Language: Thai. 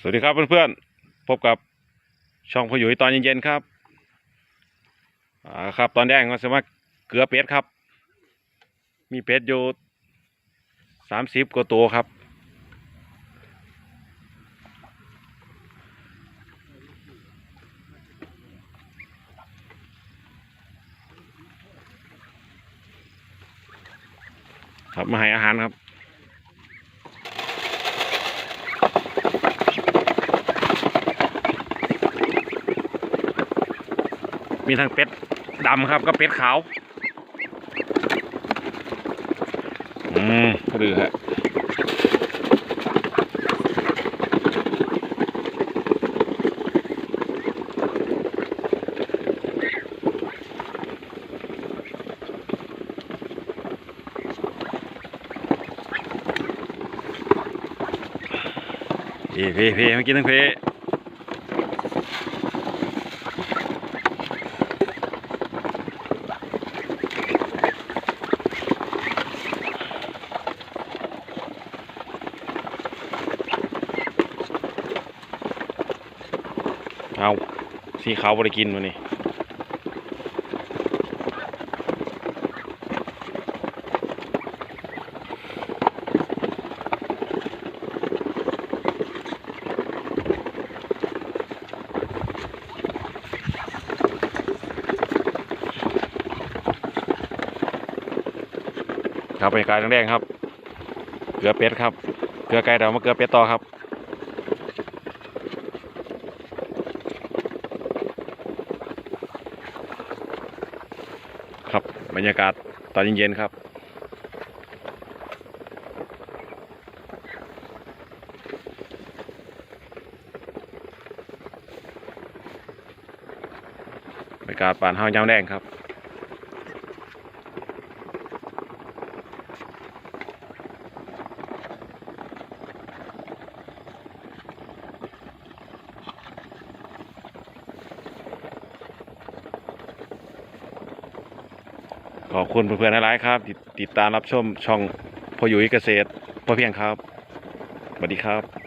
สวัสดีครับเพื่อนๆ พบกับช่องพออยู่ตอนเย็นๆครับอ่าครับตอนแรกก็สมัครเกลือเป็ดครับ มีเป็ดอยู่สามสิบกว่าตัวครับ ครับมาให้อาหารครับ มีทั้งเป็ดดำครับก็เป็ดขาว อืมหรือฮะพี่พี่พี่มากินทั้งพี่ เอาสีขาวบริกินวันนี้ครับบรรยากาศแดงๆครับ เกลือเป็ดครับ เกลือไก่เดี๋ยวมาเกลือเป็ดต่อครับ ครับ บรรยากาศตอนเย็นๆครับ บรรยากาศป่านห้าวยามแดงครับ ขอบคุณเพื่อนๆหลายๆครับติดติดตามรับชมช่องพ่ออยู่เกษตรพ่อเพียงครับสวัสดีครับ